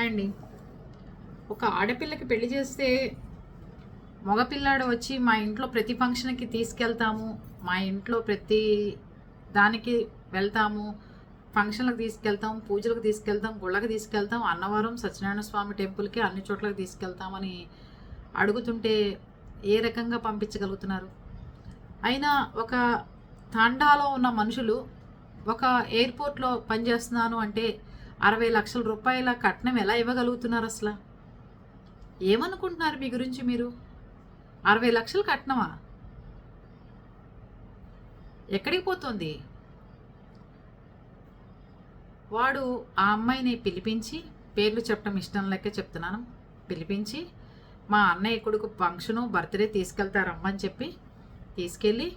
Hi అండి. ఒక ఆడపిల్లకి పెళ్ళి చేస్తే మగపిల్లాడు వచ్చి మా ఇంట్లో ప్రతి ఫంక్షన్కి తీసుకెళ్తాము మా ఇంట్లో ప్రతి దానికి వెళ్తాము ఫంక్షన్లకు తీసుకెళ్తాం పూజలకు తీసుకెళ్తాం గుళ్ళకి తీసుకెళ్తాం అన్నవరం సత్యనారాయణ స్వామి టెంపుల్కి అన్ని చోట్లకి తీసుకెళ్తామని అడుగుతుంటే ఏ రకంగా పంపించగలుగుతున్నారు? అయినా ఒక తాండాలో ఉన్న మనుషులు ఒక ఎయిర్పోర్ట్లో పనిచేస్తున్నాను అంటే అరవై లక్షల రూపాయల కట్నం ఎలా ఇవ్వగలుగుతున్నారు అసలు? ఏమనుకుంటున్నారు మీ గురించి మీరు? అరవై లక్షలు కట్నమా? ఎక్కడికి పోతుంది? వాడు ఆ అమ్మాయిని పిలిపించి పేర్లు చెప్పడం ఇష్టం లెక్క చెప్తున్నాను. పిలిపించి మా అన్నయ్య కొడుకు ఫంక్షను బర్త్డే తీసుకెళ్తారమ్మని చెప్పి తీసుకెళ్ళి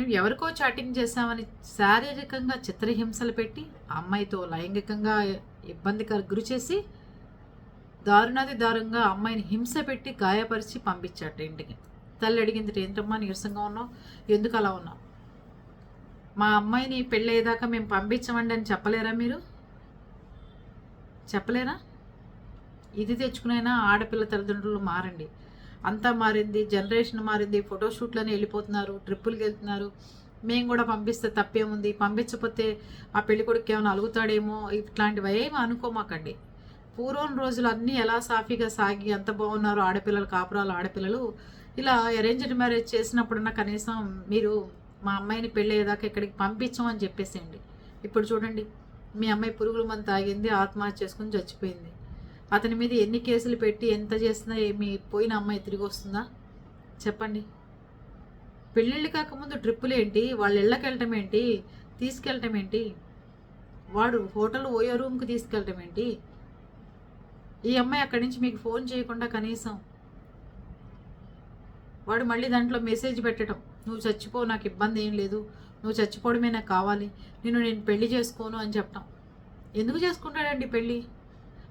నువ్వు ఎవరికో చాటింగ్ చేశావని శారీరకంగా చిత్రహింసలు పెట్టి అమ్మాయితో లైంగికంగా ఇబ్బందికర గురి చేసి దారుణాది దారుణంగా అమ్మాయిని హింస పెట్టి గాయపరిచి పంపించాట ఇంటికి. తల్లి అడిగింది ఏంటమ్మా నీరసంగా ఉన్నావు? ఎందుకు అలా ఉన్నావు? మా అమ్మాయిని పెళ్ళయ్యేదాకా మేము పంపించమండి అని చెప్పలేరా మీరు? చెప్పలేరా? ఇది తెచ్చుకునైనా ఆడపిల్ల తల్లిదండ్రులు మారండి. అంతా మారింది జనరేషన్ మారింది ఫోటోషూట్లని వెళ్ళిపోతున్నారు ట్రిప్పులకి వెళ్తున్నారు. మేము కూడా పంపిస్తే తప్పేముంది? పంపించకపోతే ఆ పెళ్ళి కొడుకు ఏమైనా అలుగుతాడేమో? ఇట్లాంటివి ఏమి అనుకోమాకండి. పూర్వం రోజులు అన్నీ ఎలా సాఫీగా సాగి ఎంత బాగున్నారో ఆడపిల్లలు కాపురాలు ఆడపిల్లలు ఇలా అరేంజ్డ్ మ్యారేజ్ చేసినప్పుడన్నా కనీసం మీరు మా అమ్మాయిని పెళ్ళేదాకా ఇక్కడికి పంపించమని చెప్పేసేయండి. ఇప్పుడు చూడండి మీ అమ్మాయి పురుగుల మంది తాగింది ఆత్మహత్య చేసుకుని చచ్చిపోయింది. అతని మీద ఎన్ని కేసులు పెట్టి ఎంత చేసినా మీ పోయిన అమ్మాయి తిరిగి వస్తుందా? చెప్పండి. పెళ్ళిళ్ళు కాకముందు ట్రిప్పులు ఏంటి? వాళ్ళ ఇళ్ళకి వెళ్ళటం ఏంటి? తీసుకెళ్ళటం ఏంటి? వాడు హోటల్ ఓయో రూమ్కి తీసుకెళ్ళటం ఏంటి? ఈ అమ్మాయి అక్కడి నుంచి మీకు ఫోన్ చేయకుండా కనీసం వాడు మళ్ళీ దాంట్లో మెసేజ్ పెట్టడం. నువ్వు చచ్చిపో నాకు ఇబ్బంది ఏం లేదు. నువ్వు చచ్చిపోవడమే నాకు కావాలి. నేను నేను పెళ్ళి చేసుకోను అని చెప్పటం. ఎందుకు చేసుకుంటాడండి పెళ్ళి?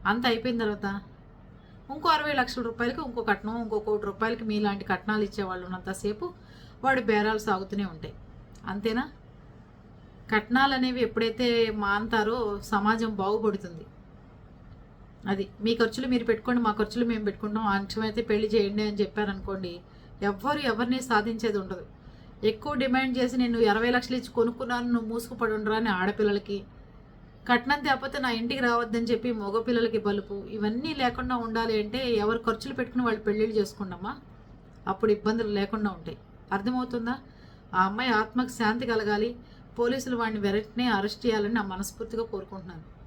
అంత అయిపోయిన తర్వాత ఇంకో అరవై లక్షల రూపాయలకి ఇంకో కట్నం ఇంకో కోటి రూపాయలకి మీలాంటి కట్నాలు ఇచ్చేవాళ్ళు ఉన్నంతసేపు వాడు బేరాలు సాగుతూనే ఉంటాయి. అంతేనా? కట్నాలు అనేవి ఎప్పుడైతే మాంతారో సమాజం బాగుపడుతుంది. అది మీ ఖర్చులు మీరు పెట్టుకోండి మా ఖర్చులు మేము పెట్టుకుంటాం అంశమైతే పెళ్ళి చేయండి అని చెప్పారనుకోండి ఎవ్వరు ఎవరిని సాధించేది ఉండదు. ఎక్కువ డిమాండ్ చేసి నేను ఇరవై లక్షలు ఇచ్చి కొనుక్కున్నాను నువ్వు మూసుకుపడి ఉండరా అని ఆడపిల్లలకి కట్నం తేకపోతే నా ఇంటికి రావద్దని చెప్పి మగపిల్లలకి బలుపు ఇవన్నీ లేకుండా ఉండాలి అంటే ఎవరు ఖర్చులు పెట్టుకుని వాళ్ళు పెళ్ళిళ్ళు చేసుకుంటామా? అప్పుడు ఇబ్బందులు లేకుండా ఉంటాయి. అర్థమవుతుందా? ఆ అమ్మాయి ఆత్మకు శాంతి కలగాలి. పోలీసులు వాడిని వెంటనే అరెస్ట్ చేయాలని నా మనస్ఫూర్తిగా కోరుకుంటున్నాను.